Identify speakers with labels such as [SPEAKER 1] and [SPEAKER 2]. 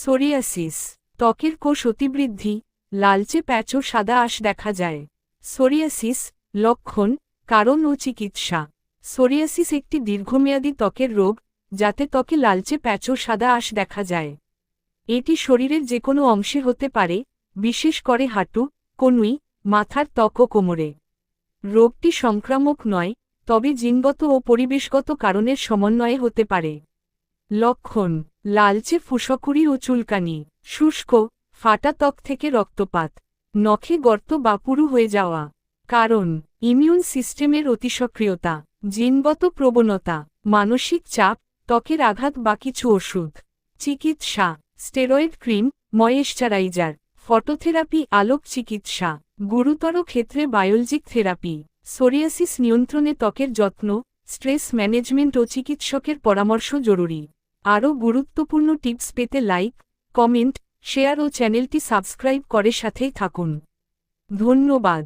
[SPEAKER 1] Psoriasis ত্বকের কোষ অতিবৃদ্ধি, লালচে প্যাচ ও সাদা আঁশ দেখা যায়। সোরিয়াসিস লক্ষণ, কারণ ও চিকিৎসা। সোরিয়াসিস একটি দীর্ঘমেয়াদী ত্বকের রোগ, যাতে ত্বকে লালচে প্যাচ ও সাদা আশ দেখা যায়। এটি শরীরের যে কোনো অংশে হতে পারে, বিশেষ করে হাঁটু, কনুই, মাথার ত্বক ও কোমরে। রোগটি সংক্রামক নয়, তবে জিনগত ও পরিবেশগত কারণের সমন্বয়ে হতে পারে। লক্ষণ, লালচে ফুসকুড়ি ও চুলকানি, শুষ্ক, ফাটা ত্বক থেকে রক্তপাত, নখে গর্ত বা পুরু হয়ে যাওয়া। কারণ, ইমিউন সিস্টেমের অতিসক্রিয়তা জিনগত প্রবণতা, মানসিক চাপ, ত্বকের আঘাত বা কিছু ওষুধ। চিকিৎসা, স্টেরয়েড ক্রিম, ময়েশ্চারাইজার, ফটোথেরাপি, আলোক চিকিৎসা, গুরুতর ক্ষেত্রে বায়োলজিক থেরাপি, সোরিয়াসিস নিয়ন্ত্রণে ত্বকের যত্ন, স্ট্রেস ম্যানেজমেন্ট ও চিকিৎসকের পরামর্শ জরুরি। আরও গুরুত্বপূর্ণ টিপস পেতে লাইক কমেন্ট শেয়ার ও চ্যানেলটি সাবস্ক্রাইব করে সাথেই থাকুন। ধন্যবাদ।